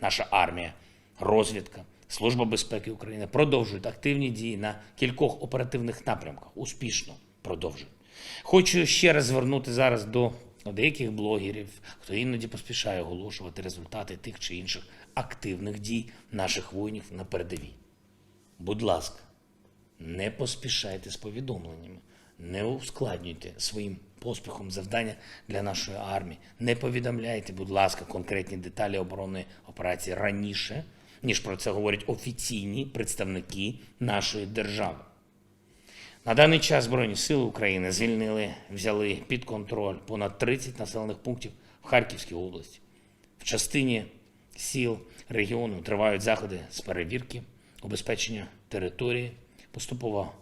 наша армія, розвідка, Служба безпеки України продовжують активні дії на кількох оперативних напрямках. Успішно продовжують. Хочу ще раз звернути зараз до деяких блогерів, хто іноді поспішає оголошувати результати тих чи інших активних дій наших воїнів на передовій. Будь ласка, не поспішайте з повідомленнями, не ускладнюйте своїм поспіхом завдання для нашої армії. Не повідомляйте, будь ласка, конкретні деталі оборонної операції раніше, ніж про це говорять офіційні представники нашої держави. На даний час Збройні Сили України звільнили, взяли під контроль понад 30 населених пунктів в Харківській області. В частині сіл регіону тривають заходи з перевірки, убезпечення території. Поступово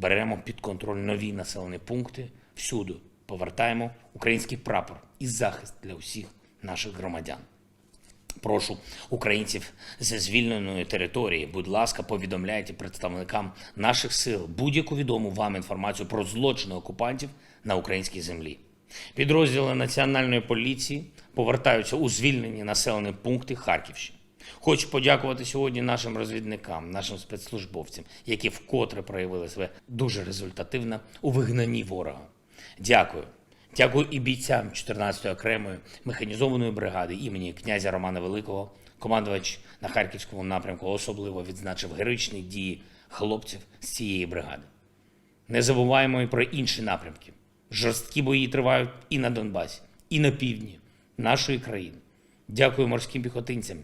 беремо під контроль нові населені пункти. Всюди повертаємо український прапор і захист для усіх наших громадян. Прошу українців зі звільненої території, будь ласка, повідомляйте представникам наших сил будь-яку відому вам інформацію про злочини окупантів на українській землі. Підрозділи Національної поліції повертаються у звільнені населені пункти Харківщини. Хочу подякувати сьогодні нашим розвідникам, нашим спецслужбовцям, які вкотре проявили себе дуже результативно у вигнанні ворога. Дякую. Дякую і бійцям 14-ї окремої механізованої бригади імені князя Романа Великого. Командувач на харківському напрямку особливо відзначив героїчні дії хлопців з цієї бригади. Не забуваємо і про інші напрямки. Жорсткі бої тривають і на Донбасі, і на півдні нашої країни. Дякую морським піхотинцям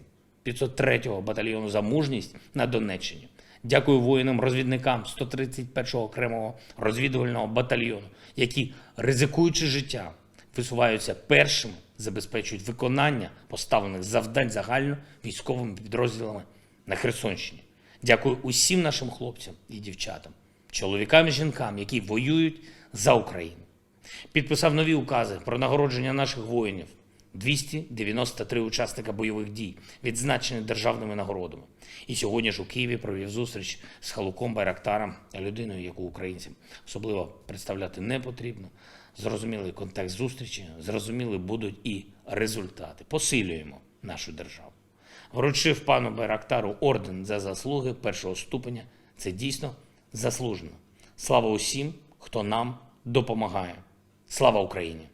503-го батальйону за мужність на Донеччині. Дякую воїнам-розвідникам 131-го окремого розвідувального батальйону, які, ризикуючи життя, висуваються першими, забезпечують виконання поставлених завдань загально військовими підрозділами на Херсонщині. Дякую усім нашим хлопцям і дівчатам, чоловікам і жінкам, які воюють за Україну. Підписав нові укази про нагородження наших воїнів. 293 учасника бойових дій, відзначені державними нагородами. І сьогодні ж у Києві провів зустріч з Халуком Байрактаром, людиною, яку українцям особливо представляти не потрібно. Зрозумілий контекст зустрічі, зрозуміли будуть і результати. Посилюємо нашу державу. Вручив пану Байрактару орден за заслуги першого ступеня. Це дійсно заслужено. Слава усім, хто нам допомагає. Слава Україні!